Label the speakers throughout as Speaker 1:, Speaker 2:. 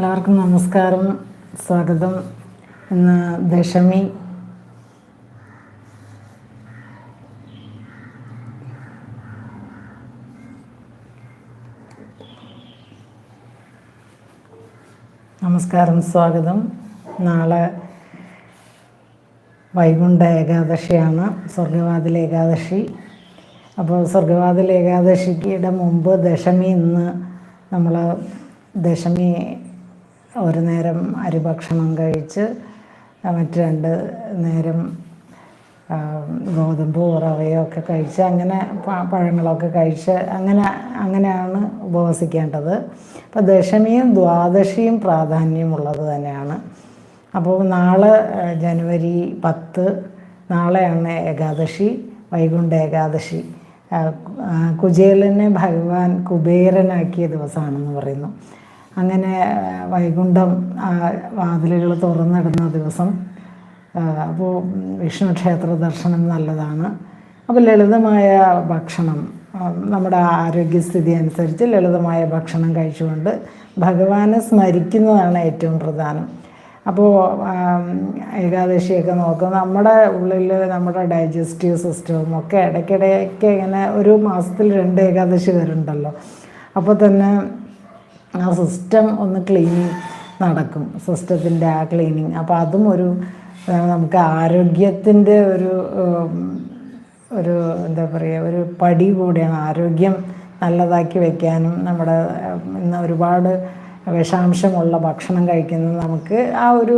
Speaker 1: എല്ലാവർക്കും നമസ്കാരം സ്വാഗതം. ഇന്ന് ദശമി. നമസ്കാരം സ്വാഗതം. നാളെ വൈകുണ്ഠ ഏകാദശിയാണ് സ്വർഗവാതിൽ ഏകാദശി. അപ്പോൾ സ്വർഗവാതിൽ ഏകാദശിയുടെ മുമ്പ് ദശമി ഇന്ന് നമ്മൾ ദശമി ഒരു നേരം അരിഭക്ഷണം കഴിച്ച് മറ്റ് രണ്ട് നേരം ഗോതമ്പ് റവയോ ഒക്കെ കഴിച്ച് അങ്ങനെ പഴങ്ങളൊക്കെ കഴിച്ച് അങ്ങനെ അങ്ങനെയാണ് ഉപവസിക്കേണ്ടത്. അപ്പോൾ ദശമിയും ദ്വാദശിയും പ്രാധാന്യമുള്ളത് തന്നെയാണ്. അപ്പോൾ നാളെ ജനുവരി പത്ത് നാളെയാണ് ഏകാദശി വൈകുണ്ഠ ഏകാദശി. കുചേലനെ ഭഗവാൻ കുബേരനാക്കിയ ദിവസമാണെന്ന് പറയുന്നു. അങ്ങനെ വൈകുണ്ഠം വാതിലുകൾ തുറന്നിടുന്ന ദിവസം അപ്പോൾ വിഷ്ണു ക്ഷേത്ര ദർശനം നല്ലതാണ്. അപ്പോൾ ലളിതമായ ഭക്ഷണം നമ്മുടെ ആരോഗ്യസ്ഥിതി അനുസരിച്ച് ലളിതമായ ഭക്ഷണം കഴിച്ചുകൊണ്ട് ഭഗവാനെ സ്മരിക്കുന്നതാണ് ഏറ്റവും പ്രധാനം. അപ്പോൾ ഏകാദശിയൊക്കെ നോക്കുക നമ്മുടെ ഉള്ളിൽ നമ്മുടെ ഡൈജസ്റ്റീവ് സിസ്റ്റവും ഒക്കെ ഇടയ്ക്കിടയ്ക്ക് ഇങ്ങനെ ഒരു മാസത്തിൽ രണ്ട് ഏകാദശി വരുന്നുണ്ടല്ലോ. അപ്പോൾ തന്നെ ആ സിസ്റ്റം ഒന്ന് ക്ലീനിങ് നടക്കും സിസ്റ്റത്തിന്റെ ആ ക്ലീനിങ്. അപ്പോൾ അതും ഒരു നമുക്ക് ആരോഗ്യത്തിന്റെ ഒരു ഒരു എന്താ പറയുക ഒരു പടി കൂടിയാണ്. ആരോഗ്യം നല്ലതാക്കി വെക്കാനും നമ്മുടെ ഇന്ന് ഒരുപാട് വിഷാംശമുള്ള ഭക്ഷണം കഴിക്കുന്നത് നമുക്ക് ആ ഒരു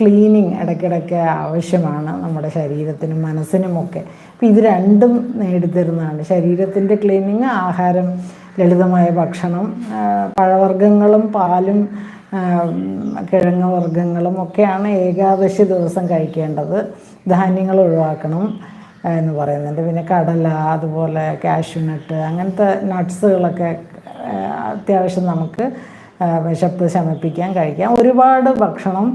Speaker 1: ക്ലീനിങ് ഇടയ്ക്കിടയ്ക്ക് ആവശ്യമാണ് നമ്മുടെ ശരീരത്തിനും മനസ്സിനുമൊക്കെ. അപ്പോൾ ഇത് രണ്ടും നേടിത്തരുന്നതാണ്. ശരീരത്തിന്റെ ക്ലീനിങ് ആഹാരം ലളിതമായ ഭക്ഷണം പഴവർഗങ്ങളും പാലും കിഴങ്ങ് വർഗങ്ങളും ഒക്കെയാണ് ഏകാദശി ദിവസം കഴിക്കേണ്ടത്. ധാന്യങ്ങൾ ഒഴിവാക്കണം എന്ന് പറയുന്നുണ്ട്. പിന്നെ കടല അതുപോലെ കാഷ്യൂനട്ട് അങ്ങനത്തെ നട്ട്സുകളൊക്കെ അത്യാവശ്യം നമുക്ക് വിശപ്പ് ശമിപ്പിക്കാൻ കഴിക്കാം. ഒരുപാട് ഭക്ഷണം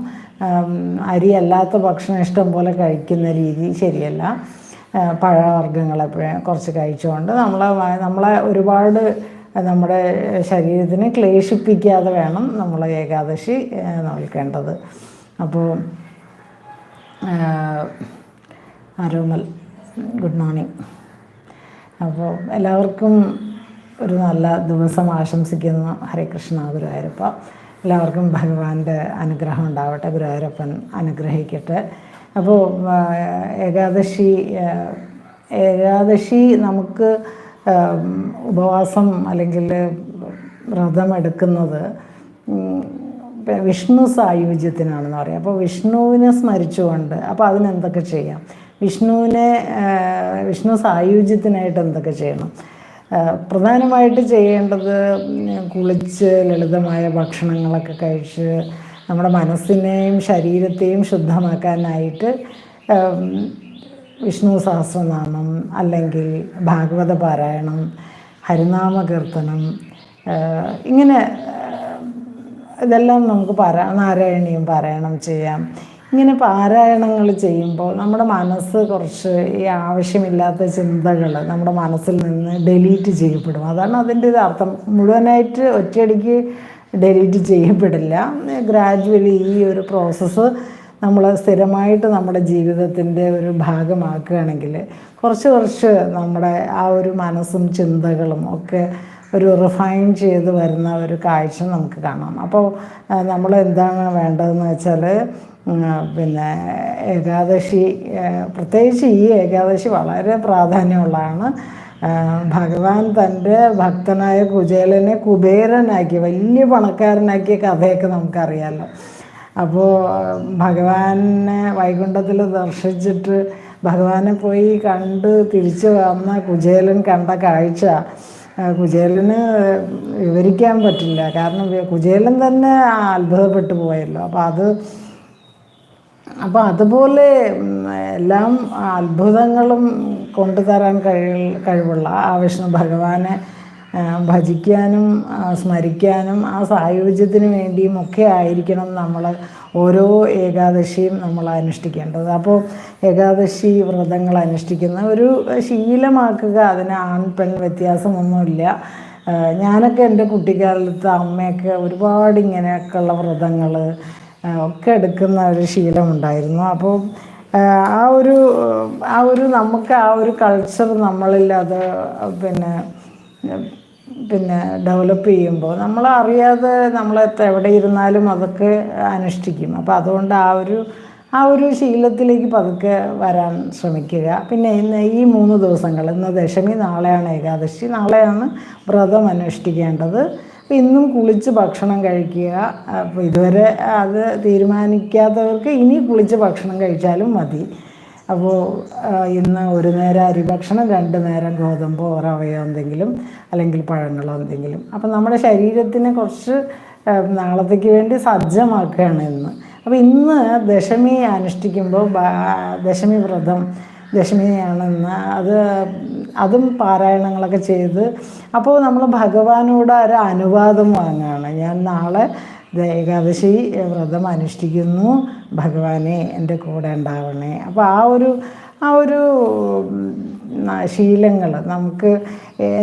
Speaker 1: അരിയല്ലാത്ത ഭക്ഷണം ഇഷ്ടം പോലെ കഴിക്കുന്ന രീതി ശരിയല്ല. പഴവർഗങ്ങൾ കുറച്ച് കഴിച്ചുകൊണ്ട് നമ്മളെ നമ്മളെ ഒരുപാട് നമ്മുടെ ശരീരത്തിനെ ക്ലേശിപ്പിക്കാതെ വേണം നമ്മൾ ഏകാദശി നോൽക്കേണ്ടത്. അപ്പോൾ അരോമൽ ഗുഡ് മോർണിംഗ്. അപ്പോൾ എല്ലാവർക്കും ഒരു നല്ല ദിവസം ആശംസിക്കുന്നു. ഹരേ കൃഷ്ണ ഗുരുവായൂരപ്പ. എല്ലാവർക്കും ഭഗവാന്റെ അനുഗ്രഹം ഉണ്ടാവട്ടെ. ഗുരുവായൂരപ്പൻ അനുഗ്രഹിക്കട്ടെ. അപ്പോൾ ഏകാദശി ഏകാദശി നമുക്ക് ഉപവാസം അല്ലെങ്കിൽ വ്രതം എടുക്കുന്നത് വിഷ്ണു സായുജ്യത്തിനാണെന്ന് പറയാം. അപ്പോൾ വിഷ്ണുവിനെ സ്മരിച്ചുകൊണ്ട് അപ്പോൾ അതിനെന്തൊക്കെ ചെയ്യാം? വിഷ്ണുവിനെ വിഷ്ണു സായുജ്യത്തിനായിട്ട് എന്തൊക്കെ ചെയ്യണം? പ്രധാനമായിട്ട് ചെയ്യേണ്ടത് കുളിച്ച് ലളിതമായ ഭക്ഷണങ്ങളൊക്കെ കഴിച്ച് നമ്മുടെ മനസ്സിനെയും ശരീരത്തെയും ശുദ്ധമാക്കാനായിട്ട് വിഷ്ണു സഹസ്രനാമം അല്ലെങ്കിൽ ഭാഗവത പാരായണം ഹരിനാമ കീർത്തനം ഇങ്ങനെ ഇതെല്ലാം നമുക്ക് പാരാ നാരായണീയം പാരായണം ചെയ്യാം. ഇങ്ങനെ പാരായണങ്ങൾ ചെയ്യുമ്പോൾ നമ്മുടെ മനസ്സ് കുറച്ച് ഈ ആവശ്യമില്ലാത്ത ചിന്തകൾ നമ്മുടെ മനസ്സിൽ നിന്ന് ഡെലീറ്റ് ചെയ്യപ്പെടും. അതാണ് അതിന്റെ ഒരു അർത്ഥം മുഴുവനായിട്ട് ഒറ്റയടിക്ക് ഡെലീറ്റ് ചെയ്യപ്പെടില്ല. ഗ്രാജുവലി ഈ ഒരു പ്രോസസ്സ് നമ്മൾ സ്ഥിരമായിട്ട് നമ്മുടെ ജീവിതത്തിന്റെ ഒരു ഭാഗമാക്കുകയാണെങ്കിൽ കുറച്ച് കുറച്ച് നമ്മുടെ ആ ഒരു മനസ്സും ചിന്തകളും ഒക്കെ ഒരു റിഫൈൻ ചെയ്ത് വരുന്ന ഒരു കാഴ്ച നമുക്ക് കാണാം. അപ്പോൾ നമ്മൾ എന്താണ് വേണ്ടതെന്ന് വെച്ചാൽ പിന്നെ ഏകാദശി പ്രത്യേകിച്ച് ഈ ഏകാദശി വളരെ പ്രാധാന്യമുള്ളതാണ്. ഭഗവാൻ തന്റെ ഭക്തനായ കുചേലനെ കുബേരനാക്കി വലിയ പണക്കാരനാക്കിയ കഥയൊക്കെ നമുക്കറിയാമല്ലോ അപ്പോൾ ഭഗവാനെ വൈകുണ്ഠത്തിൽ ദർശിച്ചിട്ട് ഭഗവാനെ പോയി കണ്ട് തിരിച്ചു വന്ന കുചേലൻ കണ്ട കാഴ്ച കുചേലന് വിവരിക്കാൻ പറ്റില്ല. കാരണം കുചേലൻ തന്നെ അത്ഭുതപ്പെട്ടു പോയല്ലോ. അപ്പോൾ അത് അപ്പോൾ അതുപോലെ എല്ലാം അത്ഭുതങ്ങളും കൊണ്ടുതരാൻ കഴിവ് കഴിവുള്ള ആ വിഷ്ണു ഭഗവാനെ ഭജിക്കാനും സ്മരിക്കാനും ആ സായുജ്യത്തിന് വേണ്ടിയും ഒക്കെ ആയിരിക്കണം നമ്മൾ ഓരോ ഏകാദശിയും നമ്മൾ അനുഷ്ഠിക്കേണ്ടത്. അപ്പോൾ ഏകാദശി വ്രതങ്ങൾ അനുഷ്ഠിക്കുന്ന ഒരു ശീലമാക്കുക അതിന് ആൺ പെൺ വ്യത്യാസമൊന്നുമില്ല. ഞാനൊക്കെ എന്റെ കുട്ടിക്കാലത്ത് അമ്മയൊക്കെ ഒരുപാട് ഇങ്ങനെയൊക്കെയുള്ള വ്രതങ്ങൾ ഒക്കെ എടുക്കുന്ന ഒരു ശീലമുണ്ടായിരുന്നു. അപ്പോൾ ആ ഒരു ആ ഒരു നമുക്ക് ആ ഒരു കൾച്ചർ നമ്മളിൽ അത് പിന്നെ പിന്നെ ഡെവലപ്പ് ചെയ്യുമ്പോൾ നമ്മൾ അറിയാതെ നമ്മൾ എവിടെ ഇരുന്നാലും അതൊക്കെ അനുഷ്ഠിക്കും. അപ്പോൾ അതുകൊണ്ട് ആ ഒരു ആ ഒരു ശീലത്തിലേക്ക് പതുക്കെ വരാൻ ശ്രമിക്കുക. പിന്നെ ഇന്ന് ഈ മൂന്ന് ദിവസങ്ങൾ ഇന്ന് ദശമി നാളെയാണ് ഏകാദശി. നാളെയാണ് വ്രതം അനുഷ്ഠിക്കേണ്ടത്. അപ്പോൾ ഇന്നും കുളിച്ച് ഭക്ഷണം കഴിക്കുക. അപ്പോൾ ഇതുവരെ അത് തീരുമാനിക്കാത്തവർക്ക് ഇനി കുളിച്ച് ഭക്ഷണം കഴിച്ചാലും മതി. അപ്പോൾ ഇന്ന് ഒരു നേരം അരി ഭക്ഷണം രണ്ട് നേരം ഗോതമ്പോ റവയോ എന്തെങ്കിലും അല്ലെങ്കിൽ പഴങ്ങളോ എന്തെങ്കിലും. അപ്പം നമ്മുടെ ശരീരത്തിനെ കുറച്ച് നാളത്തേക്ക് വേണ്ടി സജ്ജമാക്കുകയാണ് ഇന്ന്. അപ്പോൾ ഇന്ന് ദശമി അനുഷ്ഠിക്കുമ്പോൾ ദശമി വ്രതം ദശമിയാണെന്ന് അത് അതും പാരായണങ്ങളൊക്കെ ചെയ്ത്. അപ്പോൾ നമ്മൾ ഭഗവാനോട് ഒരു അനുവാദം വാങ്ങുകയാണ് ഞാൻ നാളെ ഏകാദശി വ്രതം അനുഷ്ഠിക്കുന്നു. ഭഗവാനെ എന്റെ കൂടെ ഉണ്ടാവണേ. അപ്പോൾ ആ ഒരു ആ ഒരു ശീലങ്ങൾ നമുക്ക്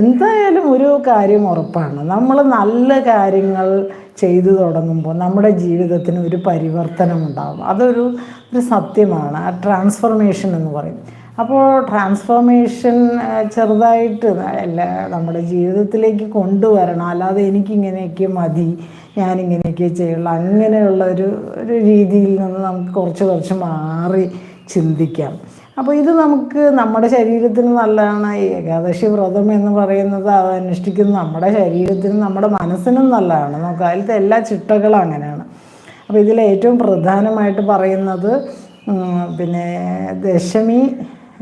Speaker 1: എന്തായാലും ഒരു കാര്യം ഉറപ്പാണ്. നമ്മൾ നല്ല കാര്യങ്ങൾ ചെയ്തു തുടങ്ങുമ്പോൾ നമ്മുടെ ജീവിതത്തിന് ഒരു പരിവർത്തനം ഉണ്ടാകും അതൊരു ഒരു സത്യമാണ്. ആ ട്രാൻസ്ഫർമേഷൻ എന്ന് പറയും. അപ്പോൾ ട്രാൻസ്ഫോർമേഷൻ ചെറുതായിട്ട് അല്ല നമ്മുടെ ജീവിതത്തിലേക്ക് കൊണ്ടുവരണം. അല്ലാതെ എനിക്കിങ്ങനെയൊക്കെ മതി ഞാനിങ്ങനെയൊക്കെ ചെയ്യുള്ളൂ അങ്ങനെയുള്ള ഒരു ഒരു രീതിയിൽ നിന്ന് നമുക്ക് കുറച്ച് കുറച്ച് മാറി ചിന്തിക്കാം. അപ്പോൾ ഇത് നമുക്ക് നമ്മുടെ ശരീരത്തിന് നല്ലതാണ്. ഏകാദശി വ്രതം എന്ന് പറയുന്നത് അത് അനുഷ്ഠിക്കുന്ന നമ്മുടെ ശരീരത്തിനും നമ്മുടെ മനസ്സിനും നല്ലതാണ്. നമുക്ക് അതിലത്തെ എല്ലാ ചിട്ടകളും അങ്ങനെയാണ്. അപ്പോൾ ഇതിൽ ഏറ്റവും പ്രധാനമായിട്ട് പറയുന്നത് പിന്നെ ദശമി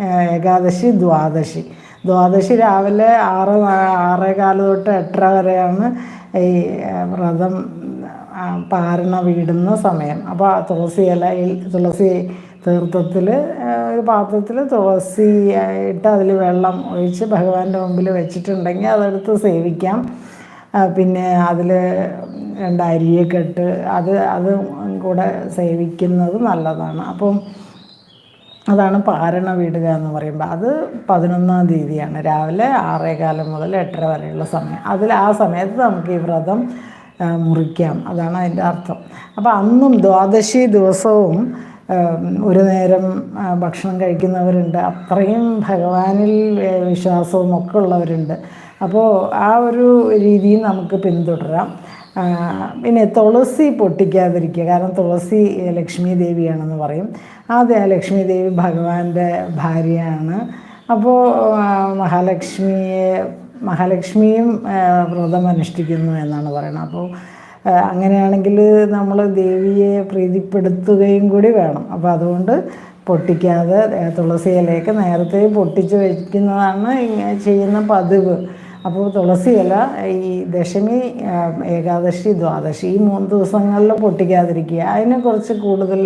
Speaker 1: ഏകാദശി ദ്വാദശി. ദ്വാദശി രാവിലെ ആറ് ആറേകാൽ തൊട്ട് എട്ടര വരെയാണ് ഈ വ്രതം പാരണ വീടുന്ന സമയം. അപ്പോൾ തുളസി ഇലയിൽ തുളസി തീർത്ഥത്തിൽ ഒരു പാത്രത്തിൽ തുളസി ഇട്ട് അതിൽ വെള്ളം ഒഴിച്ച് ഭഗവാന്റെ മുമ്പിൽ വെച്ചിട്ടുണ്ടെങ്കിൽ അതെടുത്ത് സേവിക്കാം. പിന്നെ അതിൽ രണ്ട് അരിയൊക്കെ ഇട്ട് അത് അതും കൂടെ സേവിക്കുന്നത് നല്ലതാണ്. അപ്പം അതാണ് പാരണ വീടുക എന്ന് പറയുമ്പോൾ അത് പതിനൊന്നാം തീയതിയാണ്. രാവിലെ ആറേകാലം മുതൽ എട്ടര വരെയുള്ള സമയം. അതിൽ ആ സമയത്ത് നമുക്ക് ഈ വ്രതം മുറിക്കാം. അതാണ് അതിന്റെ അർത്ഥം. അപ്പോൾ അന്നും ദ്വാദശി ദിവസവും ഒരു നേരം ഭക്ഷണം കഴിക്കുന്നവരുണ്ട്. അത്രയും ഭഗവാനിൽ വിശ്വാസവും ഒക്കെ ഉള്ളവരുണ്ട്. അപ്പോൾ ആ ഒരു രീതിയും നമുക്ക് പിന്തുടരാം. പിന്നെ തുളസി പൊട്ടിക്കാതിരിക്കുക. കാരണം തുളസി ലക്ഷ്മി ദേവിയാണെന്ന് പറയും. അതെ ലക്ഷ്മി ദേവി ഭഗവാന്റെ ഭാര്യയാണ്. അപ്പോൾ മഹാലക്ഷ്മിയെ മഹാലക്ഷ്മിയും വ്രതം അനുഷ്ഠിക്കുന്നു എന്നാണ് പറയുന്നത്. അപ്പോൾ അങ്ങനെയാണെങ്കിൽ നമ്മൾ ദേവിയെ പ്രീതിപ്പെടുത്തുകയും കൂടി വേണം. അപ്പോൾ അതുകൊണ്ട് പൊട്ടിക്കാതെ തുളസി ഇലയൊക്കെ നേരത്തെ പൊട്ടിച്ച് വയ്ക്കുന്നതാണ് ചെയ്യുന്ന പതിവ്. അപ്പോൾ തുളസി ഇല ഈ ദശമി ഏകാദശി ദ്വാദശി ഈ മൂന്ന് ദിവസങ്ങളിൽ പൊട്ടിക്കാതിരിക്കുക. അതിനെ കുറച്ച് കൂടുതൽ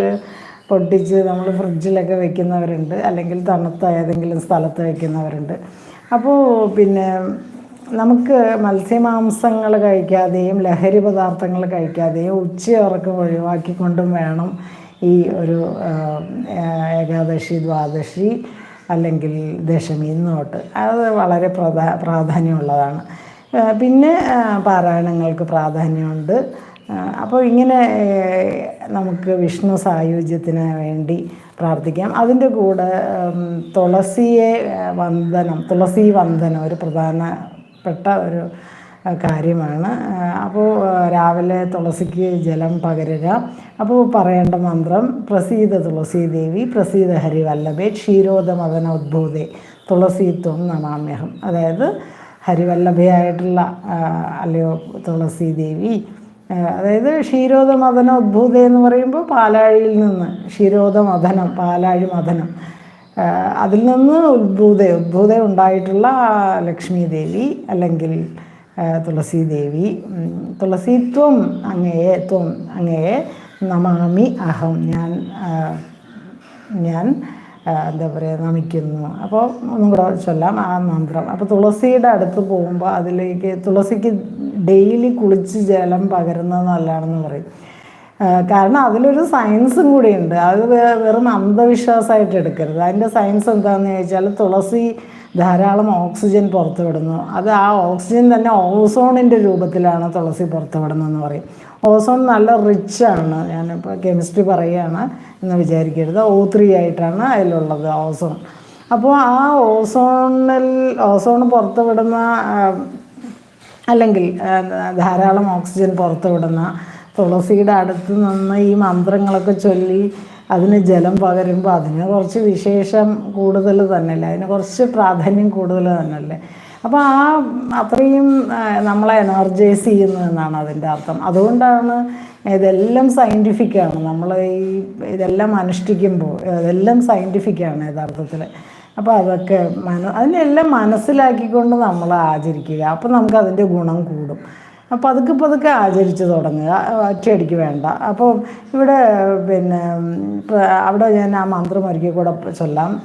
Speaker 1: പൊട്ടിച്ച് നമ്മൾ ഫ്രിഡ്ജിലൊക്കെ വെക്കുന്നവരുണ്ട് അല്ലെങ്കിൽ തണുത്ത ഏതെങ്കിലും സ്ഥലത്ത് വെക്കുന്നവരുണ്ട്. അപ്പോൾ പിന്നെ നമുക്ക് മത്സ്യമാംസങ്ങൾ കഴിക്കാതെയും ലഹരി പദാർത്ഥങ്ങൾ കഴിക്കാതെയും ഉച്ചയുറക്കം ഒഴിവാക്കിക്കൊണ്ടും വേണം ഈ ഒരു ഏകാദശി ദ്വാദശി അല്ലെങ്കിൽ ദശമി നോട്ട്. അത് വളരെ പ്രധാ പ്രാധാന്യമുള്ളതാണ്. പിന്നെ പാരായണങ്ങൾക്ക് പ്രാധാന്യമുണ്ട്. അപ്പോൾ ഇങ്ങനെ നമുക്ക് വിഷ്ണു സായുജ്യത്തിന് വേണ്ടി പ്രാർത്ഥിക്കാം. അതിന്റെ കൂടെ തുളസിയെ വന്ദനം തുളസി വന്ദനം ഒരു പ്രധാനപ്പെട്ട ഒരു കാര്യമാണ്. അപ്പോൾ രാവിലെ തുളസിക്ക് ജലം പകരുക. അപ്പോൾ പറയേണ്ട മന്ത്രം പ്രസീത തുളസി ദേവി പ്രസീത ഹരിവല്ലഭേ ക്ഷീരോദമദന ഉദ്ഭൂതേ തുളസീത്വം നമാമ്യഹം. അതായത് ഹരിവല്ലഭയായിട്ടുള്ള അല്ലയോ തുളസി ദേവി അതായത് ക്ഷീരോദമദന ഉദ്ഭൂതേ എന്ന് പറയുമ്പോൾ പാലാഴിയിൽ നിന്ന് ക്ഷീരോദമദനം പാലാഴി മദനം. അതിൽ നിന്ന് ഉദ്ഭൂത ഉദ്ഭൂത ഉണ്ടായിട്ടുള്ള ലക്ഷ്മി ദേവി അല്ലെങ്കിൽ തുളസി ദേവി തുളസിത്വം അങ്ങയെ ത്വം അങ്ങയെ നമാമി അഹം. ഞാൻ ഞാൻ എന്താ പറയുക നമിക്കുന്നു. അപ്പോൾ ഒന്നും കൂടെ ചൊല്ലാം ആ മന്ത്രം. അപ്പോൾ തുളസിയുടെ അടുത്ത് പോകുമ്പോൾ അതിലേക്ക് തുളസിക്ക് ഡെയിലി കുളിച്ച് ജലം പകരുന്നത് നല്ലതാണെന്ന് പറയും. കാരണം അതിലൊരു സയൻസും കൂടിയുണ്ട്. അത് വെറും അന്ധവിശ്വാസമായിട്ട് എടുക്കരുത്. അതിന്റെ സയൻസ് എന്താണെന്ന് ചോദിച്ചാൽ തുളസി ധാരാളം ഓക്സിജൻ പുറത്തുവിടുന്നു. അത് ആ ഓക്സിജൻ തന്നെ ഓസോണിന്റെ രൂപത്തിലാണ് തുളസി പുറത്തുവിടുന്നതെന്ന് പറയും. ഓസോൺ നല്ല റിച്ചാണ് ഞാനിപ്പോൾ കെമിസ്ട്രി പറയുകയാണ് എന്ന് വിചാരിക്കരുത്. ഓ ത്രീ ആയിട്ടാണ് അതിലുള്ളത് ഓസോൺ. അപ്പോൾ ആ ഓസോണിൽ ഓസോൺ പുറത്തുവിടുന്ന അല്ലെങ്കിൽ ധാരാളം ഓക്സിജൻ പുറത്തുവിടുന്ന തുളസിയുടെ അടുത്ത് നിന്ന് ഈ മന്ത്രങ്ങളൊക്കെ ചൊല്ലി അതിന് ജലം പകരുമ്പോൾ അതിന് കുറച്ച് വിശേഷം കൂടുതൽ തന്നെയല്ലേ? അതിന് കുറച്ച് പ്രാധാന്യം കൂടുതൽ തന്നെയല്ലേ? അപ്പോൾ ആ അത്രയും നമ്മളെ എനർജൈസ് ചെയ്യുന്നു എന്നാണ് അതിന്റെ അർത്ഥം. അതുകൊണ്ടാണ് ഇതെല്ലാം സയന്റിഫിക്കാണ് നമ്മൾ ഈ ഇതെല്ലാം അനുഷ്ഠിക്കുമ്പോൾ ഇതെല്ലാം സയന്റിഫിക്കാണ് യഥാർത്ഥത്തിൽ അപ്പോൾ അതൊക്കെ മന അതിനെല്ലാം മനസ്സിലാക്കിക്കൊണ്ട് നമ്മൾ ആചരിക്കുക. അപ്പോൾ നമുക്ക് അതിന്റെ ഗുണം കൂടും. പതുക്കെ പതുക്കെ ആചരിച്ച് തുടങ്ങുക. ഒറ്റയടിക്ക് വേണ്ട. അപ്പോൾ ഇവിടെ പിന്നെ അവിടെ ഞാൻ ആ മന്ത്രം ഒരുക്കി കൂടെ ചൊല്ലാം.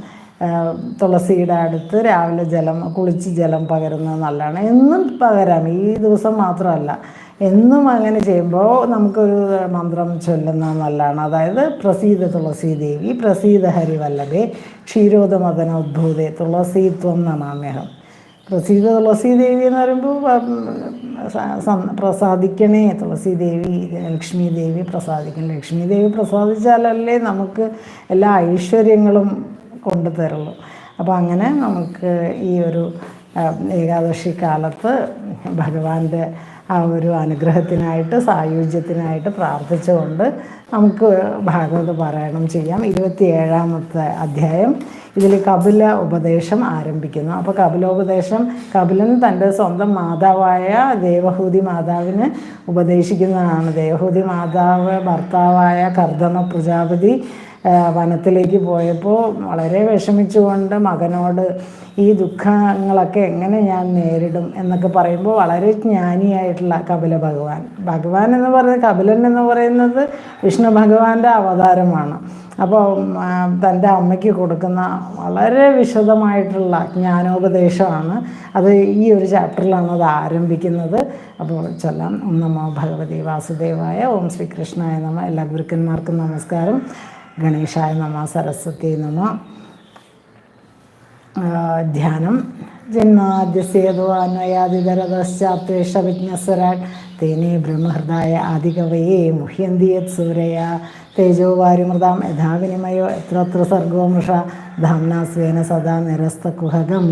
Speaker 1: തുളസിയുടെ അടുത്ത് രാവിലെ ജലം കുളിച്ച് ജലം പകരുന്നത് നല്ലതാണ്. എന്നും പകരാം. ഈ ദിവസം മാത്രമല്ല. എന്നും അങ്ങനെ ചെയ്യുമ്പോൾ നമുക്കൊരു മന്ത്രം ചൊല്ലുന്നത് നല്ലതാണ്. അതായത് പ്രസീത തുളസി ദേവി പ്രസീത ഹരിവല്ലഭേ ക്ഷീരോദമദനോദ്ഭൂതേ തുളസീത്വം നമാമ്യഹം. പ്രസീത തുളസി ദേവി എന്ന് പറയുമ്പോൾ പ്രസാദിക്കണേ തുളസി ദേവി ലക്ഷ്മി ദേവി പ്രസാദിക്കണം. ലക്ഷ്മി ദേവി പ്രസാദിച്ചാലല്ലേ നമുക്ക് എല്ലാ ഐശ്വര്യങ്ങളും കൊണ്ടു തരുള്ളൂ. അപ്പോൾ അങ്ങനെ നമുക്ക് ഈ ഒരു ഏകാദശി കാലത്ത് ഭഗവാന്റെ ആ ഒരു അനുഗ്രഹത്തിനായിട്ട് സായുജ്യത്തിനായിട്ട് പ്രാർത്ഥിച്ചുകൊണ്ട് നമുക്ക് ഭാഗവത പാരായണം ചെയ്യാം. ഇരുപത്തി ഏഴാമത്തെ അധ്യായം. ഇതിൽ കപില ഉപദേശം ആരംഭിക്കുന്നു. അപ്പോൾ കപിലോപദേശം കപിലൻ തന്റെ സ്വന്തം മാതാവായ ദേവഹൂതി മാതാവിന് ഉപദേശിക്കുന്നതാണ്. ദേവഹൂതി മാതാവ് ഭർത്താവായ കർദമ പ്രജാപതി വനത്തിലേക്ക് പോയപ്പോൾ വളരെ വിഷമിച്ചുകൊണ്ട് മകനോട് ഈ ദുഃഖങ്ങളൊക്കെ എങ്ങനെ ഞാൻ നേരിടും എന്നൊക്കെ പറയുമ്പോൾ വളരെ ജ്ഞാനിയായിട്ടുള്ള കപില ഭഗവാൻ. ഭഗവാൻ എന്ന് പറയുന്നത് കപിലൻ എന്ന് പറയുന്നത് വിഷ്ണു ഭഗവാന്റെ അവതാരമാണ്. അപ്പോൾ തന്റെ അമ്മയ്ക്ക് കൊടുക്കുന്ന വളരെ വിശദമായിട്ടുള്ള ജ്ഞാനോപദേശമാണ്. അത് ഈ ഒരു ചാപ്റ്ററിലാണ് അത് ആരംഭിക്കുന്നത്. അപ്പോൾ ചൊല്ലാം ഓം നമോ ഭഗവതി വാസുദേവായ ഓം ശ്രീകൃഷ്ണായ നമ എല്ലാ ഗുരുക്കന്മാർക്കും നമസ്കാരം. ഗണേശായ നമ സരസ്വതി നമ ധ്യാനം. ജന്മാദ്യസേതു അന്വയാതിതരതശ്ചാത്വേഷ വിജ്ഞസ്വരാട് തേനേ ബ്രഹ്മഹൃദായ ആദികവയെ മുഹ്യന്തിയത് സൂരയ. തേജോ വാരിമൃതാം യഥാവിനിമയോ എത്രത്ര സർഗോ മൃഷ ധാംനാസ്വേന സദാ നിരസ്തകുഹകം.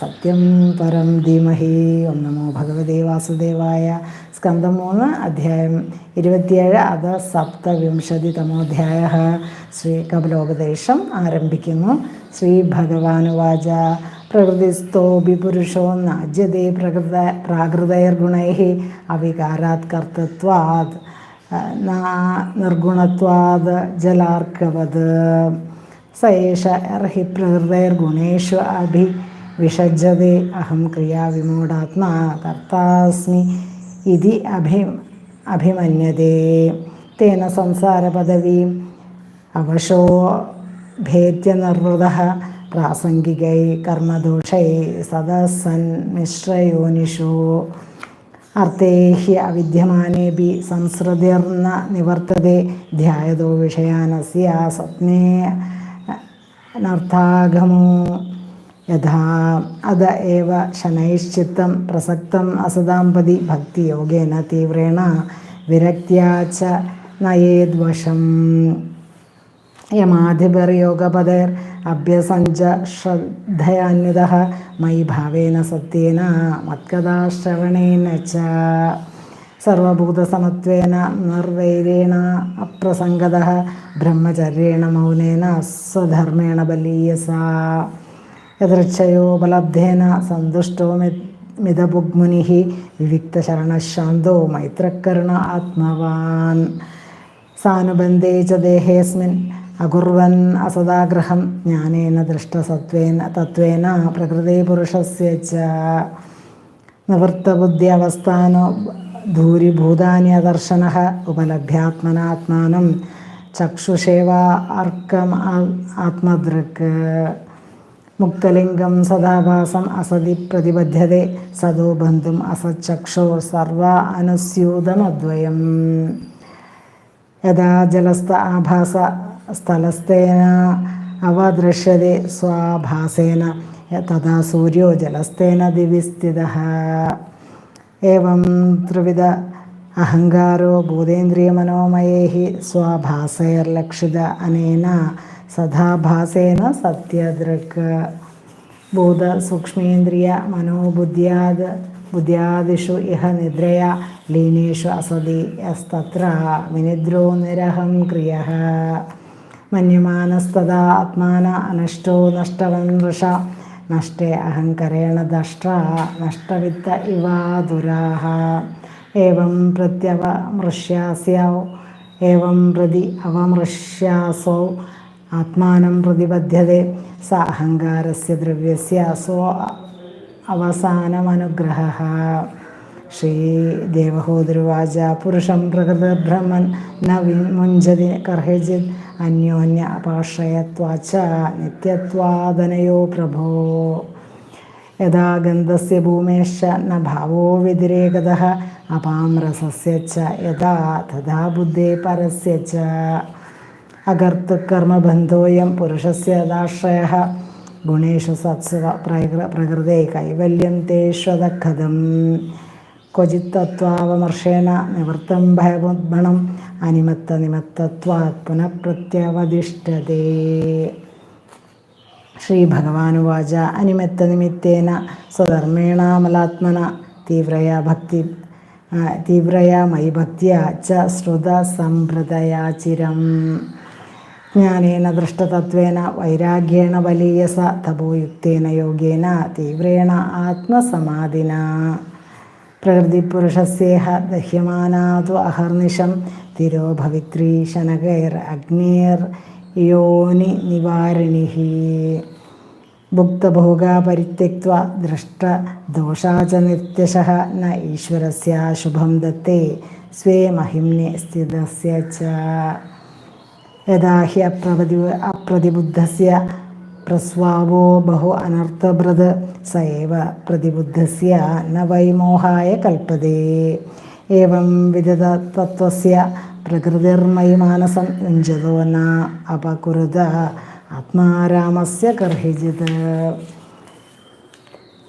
Speaker 1: സത്യം പരം ധീമഹി. ഓം നമോ ഭഗവതേ വാസുദേവായ സ്കന്ധം മൂന്ന് അധ്യായം ഇരുപത്തിയേഴ് അത് സപ്തവിംശതി തമോധ്യായ ശ്രീ കപലോപദേശം ആരംഭിക്കുന്നു. ശ്രീ ഭഗവാനുവാച പ്രകൃതിസ്ഥോപി പുരുഷോ നാജ്യതേ പ്രകൃത പ്രാകൃതൈർഗുണൈ അവികാരാത് കർത്തത്വാത് നിർഗുണത്വാത് ജലാർക്കവത്. സേഷ അർഹി പ്രകൃതൈർഗുണേഷു അഭി വിഷജ്ജതേ അഹം ക്രിയാവിമൂഢാത്മാ കർത്താസ്മി ഇതി അഭി അഭിമന്യതേ. തേന സംസാരപദവീം അവശോ ഭേദ്യനിർവൃത പ്രാസംഗികൈ കർമ്മദോഷൈ സദസൻ മിശ്രയോനിഷോ. അർത്ഥേഹ്യ അവിദ്യമാനേപി സംസൃതിർന്ന നിവർത്തതെ ധ്യായതോ വിഷയാനസ്യ സ്വപ്നേ നർത്ഥാഗമോ. യഥാ അത ഏവ ശനൈശ്ചിത്തം പ്രസക്തം അസദാമ്പതി ഭക്തിയോഗേന തീവ്രേണ വിരക്ത്യാ ച നയേദ്വശം. യമാധിപർയോഗപതേർ അഭ്യസഞ്ച ശ്രദ്ധയാന്വിത മയി ഭാവേന സത്യേന മത്കഥാശ്രവണേന ച. സർവഭൂതസമത്വേന നിർവൈരേണ അപ്രസംഗത ബ്രഹ്മചര്യേണ മൗനേന സ്വധർമ്മേണ ബലീയസ. യദൃച്ഛയോപലബ്ധേന സന്തുഷ്ടോ മിതബുഗ്മുനി വിവിക്തശരണശാന്തോ മൈത്രക്കരുണ ആത്മവാൻ സാനുബന്ധേ ച ദേഹേസ്മിൻ അകുർവൻ അസദാഗ്രഹം ജ്ഞാനേന ദൃഷ്ടസത്വേന തത്വേന പ്രകൃതി പുരുഷസ്യ ച നിവൃത്തബുദ്ധ്യവസ്ഥാനോ ധൂരിഭൂതാനി അദർശന ഉപലഭ്യാത്മനാത്മാനം ചക്ഷുഷേവ അർക്കം ആത്മദൃക്ക് മുക്തലിംഗം സദാഭാസം അസതി പ്രതിബദ്ധതെ സദോ ബന്ധും അസചക്ഷോർ സർവ അനുസ്യൂതമദ്വയം. യഥാ ജലസ്ഥ ആഭാസ സ്ഥലസ്ഥേന അവദൃശ്യത്തെ സ്വാഭാസേന തഥാ സൂര്യോ ജലസ്ഥേന ദിവി സ്ഥിത. ഏവം ത്രിവിധ അഹങ്കാരോ ഭൂതേന്ദ്രിയമനോമയേ സ്വാഭാസൈർലക്ഷിത അനേന സദാഭാസേന സത്യദ്രക്ക് ഭൂത സൂക്ഷ്മേന്ദ്രിയ മനോബുദ്ധ്യാത് ബുദ്ധിയാദിഷു ഇഹ നിദ്രയ ലീനേഷു അസതി യസ്തത്ര വിനിദ്രോ നിരഹം ക്രിയ. മന്യമാനസ്തദാ ആത്മാന അനഷ്ടോ നഷ്ടവൻ നഷ്ടേ അഹങ്കരേണ ദഷ്ട നഷ്ടവിത്ത ഇവാതുരാഹ ഏവം പ്രത്യവമൃശ്യാസ്യൗ. ഏവം പ്രതി അവമൃശ്യാസൗ ആത്മാനം പ്രതിപദ്ധ്യതേ. സ അഹങ്കാരസ്യ ദ്രവ്യസ്യ സോ അവസാനമനുഗ്രഹ. ശ്രീദേവഹോദുരുവാച പുരുഷം പ്രകൃതബ്രഹ്മൻ നുഞ്ചതി കർഹിജിത് അന്യോന്യ പാഷയത്വാച്ച നിത്യത്വാദനയോ പ്രഭോ. യഥാ ഗന്ധസ് ഭൂമേശ ന ഭാവോ വ്യതിരേകത. അപാം യഥാ തഥാ ബുദ്ധേ പരസ്യ അകർത്തകർമ്മബന്ധോയം പുരുഷസ്യ യഥാശ്രയ ഗുണേഷു സത്സുഖ പ്രകൃ പ്രകൃതി കൈവല്യം തേഷ്വതഖതം ക്വചിത്തത്വാവമർഷേണ നിവൃത്തം ഭയമുദ്ഭണം അനിമത്ത നിമത്തത്വാത് പുനഃപ്രത്യവതിഷ്ഠതേ ശ്രീഭഗവാനുവാച അനിമത്ത നിമിത്തേന സ്വധർമ്മേണാമലാത്മന തീവ്രയാ ഭക്തി തീവ്രയാ മയി ഭക്തിയ ച ശ്രുത സമ്പ്രതയാചിരം ज्ञानेन दृष्टतत्त्वेन वैराग्येण बलीयस तपोयुक्तेन योगेन तीव्रेण आत्मसमाधिना പ്രകൃതിപുരുഷസ്യേഹ ദഹ്യമാനാതു അഹർനിശം തിരോ ഭവിത്രീ ശനകൈർ അഗ്നേർ യോനി നിവാരിണി ഭുക്തഭോഗാപരിത്യക്ത ദൃഷ്ടദോഷാ ച നിത്യശ ന ഈശ്വരസ്യ ശുഭം ദത്തേ സ്വേ മഹിമ്നെ സ്ഥിതസ്യ ച യഥാ ഹി അപ്രതി അപ്രതിബുദ്ധസ്യ പ്രസ്വാവോ ബഹു അനർത്ഥഭൃത് സൈവ പ്രതിബുദ്ധസ്യ ന വൈമോഹായ കൽപ്പതേ. ഏവം വിദത തത്വസ്യ പ്രകൃതിർമയി മാനസം യുഞ്ചതോ ന അപകുരുത ആത്മാരാമസ്യ കർഹിജിത്.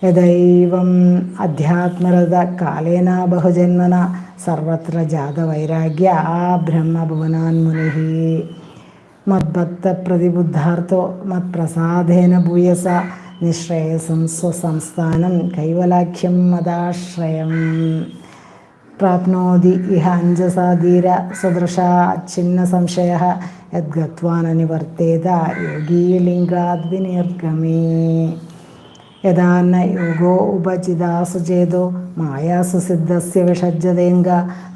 Speaker 1: യഥൈവം അധ്യാത്മരത കാലേന ബഹുജന്മന സർവത്ര ജാതവൈരാഗ്യ ആ ബ്രഹ്മഭുവനാൻ മുനി മദ്ഭക്തപ്രതിബുദ്ധാർത്ഥോ മത്പ്രസാദേന ഭൂയസ നിശ്രേയസം സ്വസംസ്ഥാനം കൈവലാഖ്യം മതാശ്രയം പ്രാപ്നോതി ഇഹ അഞ്ജസാധീര സദൃശാച്ഛിന്ന സംശയ യദ്ഗത്വാനനിവർത്തേത യോഗീലിംഗാദ് വിനിർഗമേ യഥാന്ന യോഗോ ഉപചിതാസുചേതോ മായാസുസിദ്ധസ്യ മായാസു സിദ്ധസ്യ വിഷജ്ജതേങ്ക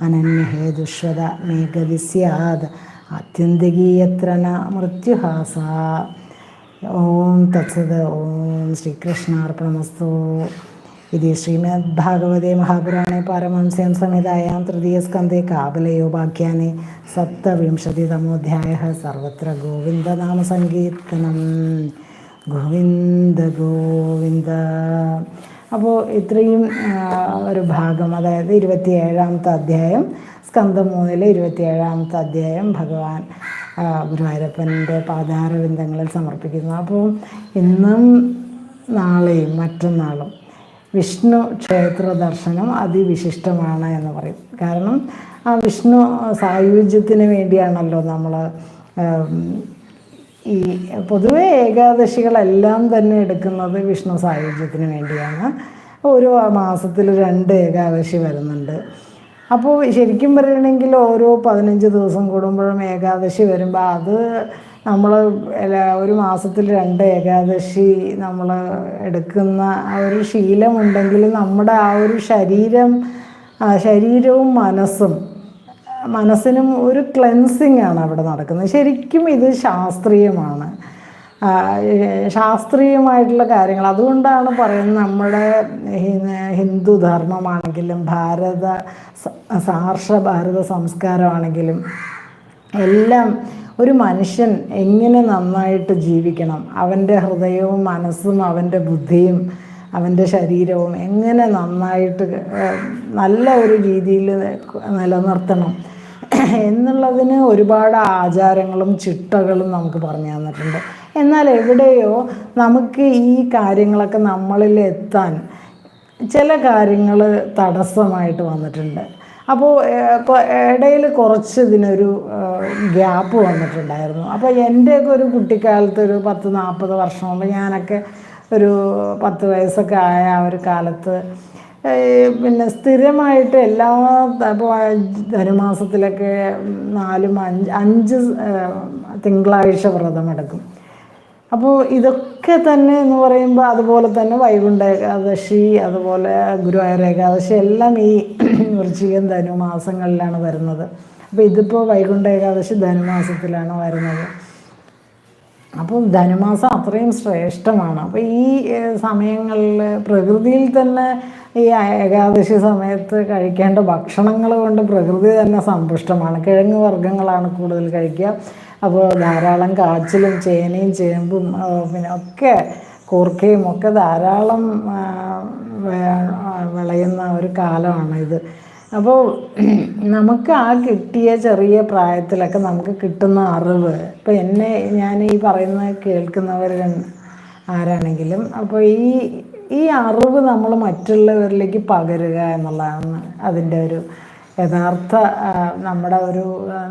Speaker 1: അനന്യഹേതുഷ്വത മേഘതി സ്യാദ്. ആത്യന്തികീയത്ര മൃത്യുഹാസ. ഓം തത്സത് ഓം ശ്രീകൃഷ്ണാർപ്പണമസ്തു. ഇതി ശ്രീമദ്ഭാഗവതേ മഹാപുരാണേ പാരമംസ്യം സംഹിതായാം തൃതീയസ്കന്ധേ കാബലയോപാഖ്യാനെ സപ്തവിംശതിതമോധ്യായ സർവത്ര ഗോവിന്ദനാമസങ്കീർത്തനം. ഗോവിന്ദ ഗോവിന്ദ. അപ്പോൾ ഇത്രയും ഒരു ഭാഗം അതായത് ഇരുപത്തിയേഴാമത്തെ അധ്യായം സ്കന്ധം മൂന്നിലെ ഇരുപത്തിയേഴാമത്തെ അധ്യായം ഭഗവാൻ ഗുരുവായൂരപ്പന്റെ പാതാരവിന്ദങ്ങളിൽ സമർപ്പിക്കുന്നു. അപ്പോൾ ഇന്നും നാളെയും മറ്റന്നാളും വിഷ്ണു ക്ഷേത്ര ദർശനം അതിവിശിഷ്ടമാണ് എന്ന് പറയും. കാരണം ആ വിഷ്ണു സായുജ്യത്തിന് വേണ്ടിയാണല്ലോ നമ്മൾ ഈ പൊതുവെ ഏകാദശികളെല്ലാം തന്നെ എടുക്കുന്നത് വിഷ്ണു സായുജ്യത്തിന് വേണ്ടിയാണ്. ഓരോ മാസത്തിൽ രണ്ട് ഏകാദശി വരുന്നുണ്ട്. അപ്പോൾ ശരിക്കും പറയുകയാണെങ്കിൽ ഓരോ പതിനഞ്ച് ദിവസം കൂടുമ്പോഴും ഏകാദശി വരുമ്പോൾ അത് നമ്മൾ ഒരു മാസത്തിൽ രണ്ട് ഏകാദശി നമ്മൾ എടുക്കുന്ന ആ ഒരു ശീലമുണ്ടെങ്കിൽ നമ്മുടെ ആ ഒരു ശരീരം ശരീരവും മനസ്സും മനസ്സിനും ഒരു ക്ലെൻസിങ് ആണ് അവിടെ നടക്കുന്നത്. ശരിക്കും ഇത് ശാസ്ത്രീയമാണ്. ശാസ്ത്രീയമായിട്ടുള്ള കാര്യങ്ങൾ. അതുകൊണ്ടാണ് പറയുന്നത് നമ്മുടെ ഹിന്ദു ധർമ്മമാണെങ്കിലും ഭാരത സാർഷ ഭാരത സംസ്കാരമാണെങ്കിലും എല്ലാം ഒരു മനുഷ്യൻ എങ്ങനെ നന്നായിട്ട് ജീവിക്കണം? അവന്റെ ഹൃദയവും മനസ്സും അവന്റെ ബുദ്ധിയും അവന്റെ ശരീരവും എങ്ങനെ നന്നായിട്ട് നല്ല ഒരു രീതിയിൽ നിലനിർത്തണം? എന്നുള്ളതിന് ഒരുപാട് ആചാരങ്ങളും ചിട്ടകളും നമുക്ക് പറഞ്ഞു തന്നിട്ടുണ്ട്. എന്നാൽ എവിടെയോ നമുക്ക് ഈ കാര്യങ്ങളൊക്കെ നമ്മളിൽ എത്താൻ ചില കാര്യങ്ങൾ തടസ്സമായിട്ട് വന്നിട്ടുണ്ട്. അപ്പോൾ ഇടയിൽ കുറച്ച് ഇതിനൊരു ഗ്യാപ്പ് വന്നിട്ടുണ്ടായിരുന്നു. അപ്പോൾ എന്റെയൊക്കെ ഒരു കുട്ടിക്കാലത്ത് ഒരു പത്ത് നാൽപ്പത് വർഷം മുമ്പ് ഞാനൊക്കെ ഒരു പത്ത് വയസ്സൊക്കെ ആയ ആ ഒരു കാലത്ത് പിന്നെ സ്ഥിരമായിട്ട് എല്ലാ ധനുമാസത്തിലൊക്കെ നാലും അഞ്ച് അഞ്ച് തിങ്കളാഴ്ച വ്രതം എടുക്കും. അപ്പോൾ ഇതൊക്കെ തന്നെ എന്ന് പറയുമ്പോൾ അതുപോലെ തന്നെ വൈകുണ്ഠ ഏകാദശി അതുപോലെ ഗുരുവായൂർ ഏകാദശി എല്ലാം ഈ വൃശ്ചികം ധനുമാസങ്ങളിലാണ് വരുന്നത്. അപ്പോൾ ഇതിപ്പോൾ വൈകുണ്ഠ ഏകാദശി ധനുമാസത്തിലാണ് വരുന്നത്. അപ്പോൾ ധനുമാസം അത്രയും ശ്രേഷ്ഠമാണ്. അപ്പോൾ ഈ സമയങ്ങളിൽ പ്രകൃതിയിൽ തന്നെ ഈ ഏകാദശി സമയത്ത് കഴിക്കേണ്ട ഭക്ഷണങ്ങൾ കൊണ്ട് പ്രകൃതി തന്നെ സമ്പുഷ്ടമാണ്. കിഴങ്ങ് വർഗങ്ങളാണ് കൂടുതൽ കഴിക്കുക. അപ്പോൾ ധാരാളം കാച്ചിലും ചേനയും ചേമ്പും പിന്നെ ഒക്കെ കൂർക്കയും ഒക്കെ ധാരാളം വിളയുന്ന ഒരു കാലമാണ് ഇത്. അപ്പോൾ നമുക്ക് ആ കിട്ടിയ ചെറിയ പ്രായത്തിലൊക്കെ നമുക്ക് കിട്ടുന്ന അറിവ് ഇപ്പം എന്നെ ഞാൻ ഈ പറയുന്നത് കേൾക്കുന്നവർ ആരാണെങ്കിലും അപ്പോൾ ഈ ഈ അറിവ് നമ്മൾ മറ്റുള്ളവരിലേക്ക് പകരുക എന്നുള്ളതാണ് അതിന്റെ ഒരു യഥാർത്ഥ നമ്മുടെ ഒരു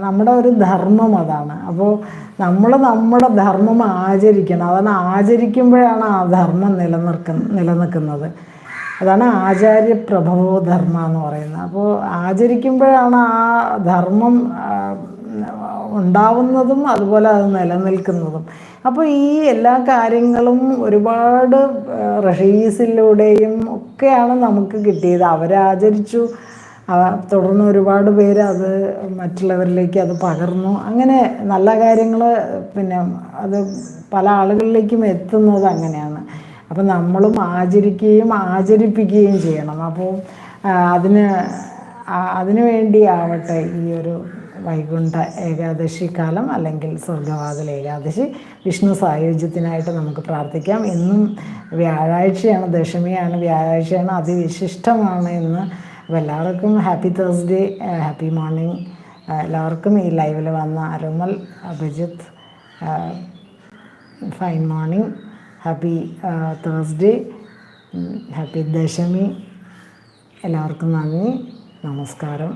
Speaker 1: നമ്മുടെ ഒരു ധർമ്മം അതാണ്. അപ്പോൾ നമ്മൾ നമ്മുടെ ധർമ്മം ആചരിക്കണം. അതാണ് ആചരിക്കുമ്പോഴാണ് ആ ധർമ്മം നിലനിർക്കുന്ന നിലനിൽക്കുന്നത്. അതാണ് ആചാര്യ പ്രഭവോ ധർമ്മ എന്ന് പറയുന്നത്. അപ്പോൾ ആചരിക്കുമ്പോഴാണ് ആ ധർമ്മം ഉണ്ടാവുന്നതും അതുപോലെ അത് നിലനിൽക്കുന്നതും. അപ്പോൾ ഈ എല്ലാ കാര്യങ്ങളും ഒരുപാട് റഷീസിലൂടെയും ഒക്കെയാണ് നമുക്ക് കിട്ടിയത്. അവരാചരിച്ചു. തുടർന്ന് ഒരുപാട് പേര് അത് മറ്റുള്ളവരിലേക്ക് അത് പകർന്നു. അങ്ങനെ നല്ല കാര്യങ്ങൾ പിന്നെ അത് പല ആളുകളിലേക്കും എത്തുന്നത് അങ്ങനെയാണ്. അപ്പം നമ്മളും ആചരിക്കുകയും ആചരിപ്പിക്കുകയും ചെയ്യണം. അപ്പോൾ അതിന് അതിനു വേണ്ടി ആവട്ടെ ഈ ഒരു വൈകുണ്ഠ ഏകാദശി കാലം അല്ലെങ്കിൽ സ്വർഗവാതിൽ ഏകാദശി വിഷ്ണു സായുജ്യത്തിനായിട്ട് നമുക്ക് പ്രാർത്ഥിക്കാം. എന്നും വ്യാഴാഴ്ചയാണ് ദശമിയാണ് വ്യാഴാഴ്ചയാണ് അതിവിശിഷ്ടമാണ് എന്ന് എല്ലാവർക്കും ഹാപ്പി തേഴ്സ്ഡേ ഹാപ്പി മോർണിംഗ് എല്ലാവർക്കും ഈ ലൈവിൽ വന്ന അരുമൽ Abhijith fine morning happy Thursday happy Dashami. എല്ലാവർക്കും നന്ദി നമസ്കാരം.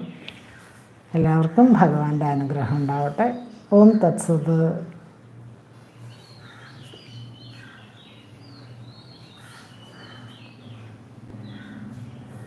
Speaker 1: എല്ലാവർക്കും ഭഗവാന്റെ അനുഗ്രഹം ഉണ്ടാവട്ടെ. ഓം തത്സത്.